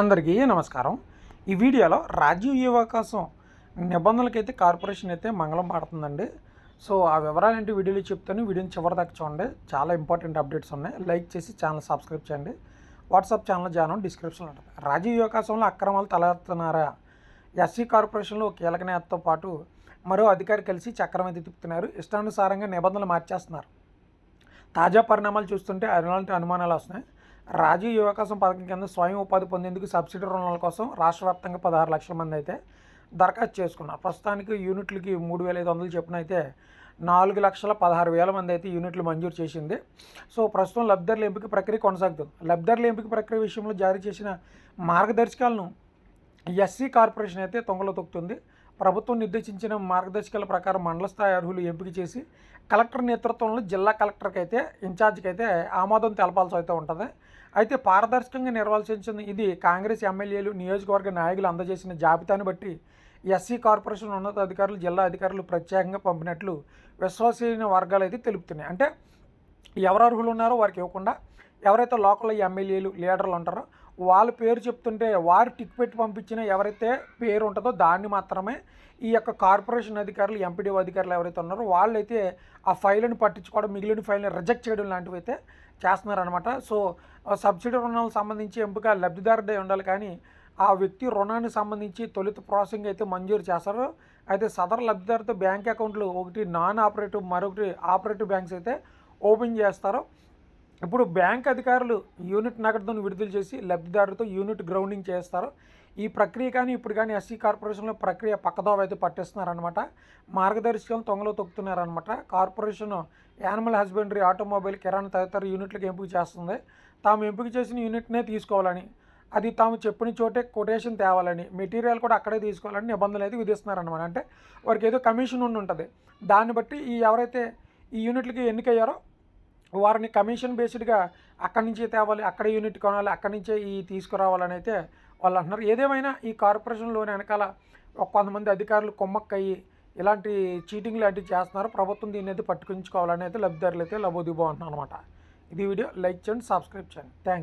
అందరికీ నమస్కారం. ఈ వీడియోలో రాజీవ్ యువ అవకాశం నిబంధనలకైతే కార్పొరేషన్ అయితే మంగళం పాడుతుందండి. సో ఆ వివరాలు ఏంటి వీడియోలో చెప్తాను. వీడియోని చివరి దాకా చూడండి. చాలా ఇంపార్టెంట్ అప్డేట్స్ ఉన్నాయి. లైక్ చేసి ఛానల్ సబ్స్క్రైబ్ చేయండి. వాట్సాప్ ఛానల్ జానం డిస్క్రిప్షన్లో ఉంటుంది. రాజీవ్ యువకాశంలో అక్రమాలు తలెత్తున్నారా ఎస్సీ కార్పొరేషన్లో కీలక నేతతో పాటు మరో అధికారి కలిసి చక్రం అయితే తిప్పుతున్నారు. ఇష్టానుసారంగా నిబంధనలు మార్చేస్తున్నారు. తాజా పరిణామాలు చూస్తుంటే అలాంటి అనుమానాలు వస్తున్నాయి. రాజీవ్ యువకాశం పథకం కింద స్వయం ఉపాధి పొందేందుకు సబ్సిడీ రుణాల కోసం రాష్ట్ర వ్యాప్తంగా పదహారు లక్షల మంది అయితే దరఖాస్తు చేసుకున్నారు. ప్రస్తుతానికి యూనిట్లకి మూడు వేల ఐదు వందలు చొప్పున అయితే నాలుగు లక్షల పదహారు వేల మంది అయితే యూనిట్లు మంజూరు చేసింది. సో ప్రస్తుతం లబ్ధిదారుల ఎంపిక ప్రక్రియ కొనసాగుతుంది. లబ్ధిదారుల ఎంపిక ప్రక్రియ విషయంలో జారీ చేసిన మార్గదర్శకాలను ఎస్సీ కార్పొరేషన్ అయితే తొంగలో తొక్కుతుంది. ప్రభుత్వం నిర్దేశించిన మార్గదర్శకాల ప్రకారం మండల స్థాయి అర్హులు ఎంపిక చేసి కలెక్టర్ నేతృత్వంలో జిల్లా కలెక్టర్కి అయితే ఇన్ఛార్జ్కి అయితే ఆమోదం తెలపాల్సి అయితే ఉంటుంది. అయితే పారదర్శకంగా నిర్వహించిన ఇది కాంగ్రెస్ ఎమ్మెల్యేలు నియోజకవర్గ నాయకులు అందజేసిన జాబితాను బట్టి ఎస్సీ కార్పొరేషన్ ఉన్నతాధికారులు జిల్లా అధికారులు ప్రత్యేకంగా పంపినట్లు విశ్వసనీయ వర్గాలు అయితే తెలుపుతున్నాయి. అంటే ఎవరు అర్హులు ఉన్నారో వారికి ఇవ్వకుండా ఎవరైతే లోకల్ ఎమ్మెల్యేలు లీడర్లు ఉంటారో వాళ్ళ పేరు చెప్తుంటే వారు టిక్ పెట్టి పంపించిన ఎవరైతే పేరు ఉంటుందో దాన్ని మాత్రమే ఈ యొక్క కార్పొరేషన్ అధికారులు ఎంపీడీ అధికారులు ఎవరైతే ఉన్నారో వాళ్ళైతే ఆ ఫైల్ని పట్టించుకోవడం మిగిలిన ఫైల్ని రిజెక్ట్ చేయడం లాంటివి అయితే చేస్తున్నారనమాట సో సబ్సిడీ రుణాలకు సంబంధించి ఎంపిక లబ్ధిదారుడే ఉండాలి కానీ ఆ వ్యక్తి రుణానికి సంబంధించి తొలుత ప్రాసెసింగ్ అయితే మంజూరు చేస్తారు. అయితే సదర్ లబ్ధిదారుతో బ్యాంక్ అకౌంట్లు ఒకటి నాన్ ఆపరేటివ్ మరొకటి ఆపరేటివ్ బ్యాంక్స్ అయితే ఓపెన్ చేస్తారు. ఇప్పుడు బ్యాంక్ అధికారులు యూనిట్ నగదును విడుదల చేసి లబ్ధిదారులతో యూనిట్ గ్రౌండింగ్ చేస్తారు. ఈ ప్రక్రియ కానీ ఇప్పుడు కానీ ఎస్సీ కార్పొరేషన్లో ప్రక్రియ పక్కదోవ అయితే పట్టిస్తున్నారనమాట మార్గదర్శకం తొంగలో తొక్కుతున్నారనమాట కార్పొరేషన్ యానిమల్ హస్బెండరీ ఆటోమొబైల్ కిరాణా తదితర యూనిట్లకు ఎంపిక చేస్తుంది. తాము ఎంపిక చేసిన యూనిట్నే తీసుకోవాలని అది తాము చెప్పిన చోటే కొటేషన్ తేవాలని మెటీరియల్ కూడా అక్కడే తీసుకోవాలని నిబంధనలు అయితే విధిస్తున్నారనమాట అంటే వారికి ఏదో కమిషన్ ఉండి ఉంటుంది. దాన్ని బట్టి ఈ ఎవరైతే ఈ యూనిట్లకి ఎన్నికయ్యారో వారిని కమిషన్ బేస్డ్గా అక్కడి నుంచే తేవాలి అక్కడ యూనిట్ కొనాలి అక్కడి నుంచే ఈ తీసుకురావాలని అయితే వాళ్ళు అంటున్నారు. ఏదేమైనా ఈ కార్పొరేషన్లోని వెనకాల కొంతమంది అధికారులు కొమ్మక్కయ్యి ఇలాంటి చీటింగ్ లాంటివి చేస్తున్నారు. ప్రభుత్వం దీన్ని అయితే పట్టుకుంచుకోవాలని అయితే లబ్ధిదారులు అయితే లబోదిబో అంటున్నారు అనమాట ఇది వీడియో. లైక్ చేయండి సబ్స్క్రైబ్ చేయండి. థ్యాంక్